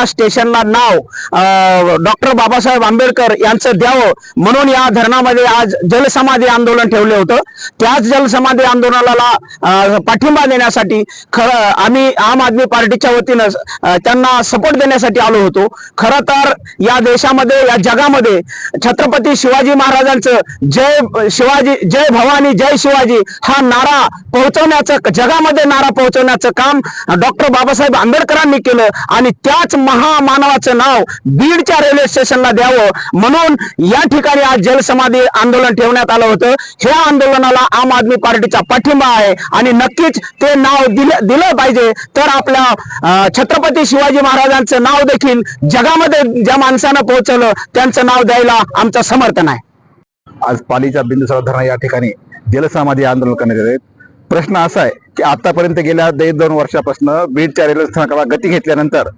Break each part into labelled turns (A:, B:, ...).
A: या स्टेशनला नाव डॉक्टर बाबासाहेब आंबेडकर यांचं द्यावं म्हणून या धरणामध्ये आज जलसमाधी आंदोलन ठेवलं होतं. त्याच जलसमाधी आंदोलनाला पाठिंबा देण्यासाठी खरं आम्ही आम आदमी पार्टीच्या वतीनं त्यांना सपोर्ट देण्यासाठी आलो होतो. खरं तर या देशामध्ये या जगामध्ये छत्रपती शिवाजी महाराजांचं जय शिवाजी जय भवानी जय शिवाजी हा नारा पोहोचवण्याचं जगामध्ये नारा पोहोचवण्याचं काम डॉक्टर बाबासाहेब आंबेडकरांनी केलं आणि त्याच महामानवाचं नाव बीडच्या रेल्वे स्टेशनला द्यावं. म्हणून या ठिकाणी आज जलसमाधी आंदोलन ठेवण्यात आलं होतं. ह्या आंदोलनाला आम आदमी पार्टीचा पाठिंबा आहे आणि नक्कीच ते नाव दिलं दिलं पाहिजे. तर आपल्या छत्रपती शिवाजी महाराजांचं नाव देखील जगामध्ये ज्या माणसानं पोहोचवलं त्यांचं नाव द्यायला आमचं समर्थन आहे.
B: आज पालीच्या बिंदुसरा धरण या ठिकाणी जलसमाधी आंदोलन करण्यात येत प्रश्न असा आहे की आतापर्यंत गेल्या दीड दोन वर्षापासून बीडच्या रेल्वे स्थानकाला गती घेतल्यानंतर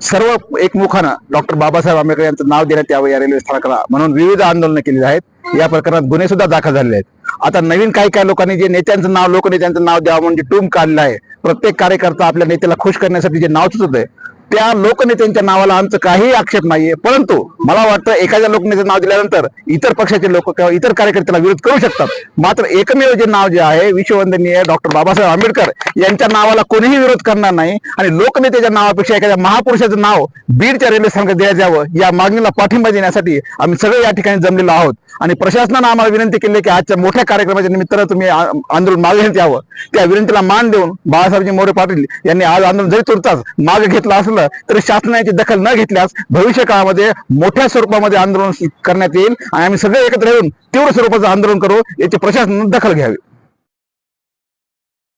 B: सर्व एकमुखानं डॉक्टर बाबासाहेब आंबेडकर यांचं नाव देण्यात यावं या रेल्वे स्थानकाला म्हणून विविध आंदोलनं केलेली आहेत. या प्रकरणात गुन्हे सुद्धा दाखल झालेले आहेत. आता नवीन काही काही लोकांनी जे नेत्यांचं नाव लोकनेत्यांचं नाव द्यावं म्हणजे टूम काढलं आहे प्रत्येक कार्यकर्ता आपल्या नेत्याला खुश करण्यासाठी जे नाव सुचत आहे त्या लोकनेत्यांच्या नावाला आमचं काहीही आक्षेप नाहीये. परंतु मला वाटतं एखाद्या लोकनेत्याचं नाव दिल्यानंतर इतर पक्षाचे लोक किंवा इतर कार्यकर्त्याला विरोध करू शकतात. मात्र एकमेव जे नाव जे आहे विश्ववंदनीय डॉक्टर बाबासाहेब आंबेडकर यांच्या नावाला कोणीही विरोध करणार नाही आणि लोकनेत्याच्या नावापेक्षा एखाद्या महापुरुषाचं नाव बीडच्या रेल्वे स्थानकात देण्यात यावं या मागणीला पाठिंबा देण्यासाठी आम्ही सगळे या ठिकाणी जमलेलो आहोत. आणि प्रशासनानं आम्हाला विनंती केली की आजच्या मोठ्या कार्यक्रमाच्या निमित्तानं तुम्ही आंदोलन मागे घेण्यात यावं. त्या विनंतीला मान देऊन बाळासाहेबजी मोरे पाटील यांनी आज आंदोलन जरी तुरताच मागे घेतला असलं तर शासनाची दखल न घेतल्यास भविष्य काळामध्ये मोठ्या स्वरूपामध्ये आंदोलन करण्यात येईल. आणि आम्ही सगळे एकत्र येऊन तीव्र स्वरूपाचं आंदोलन करू याची प्रशासनानं दखल घ्यावी.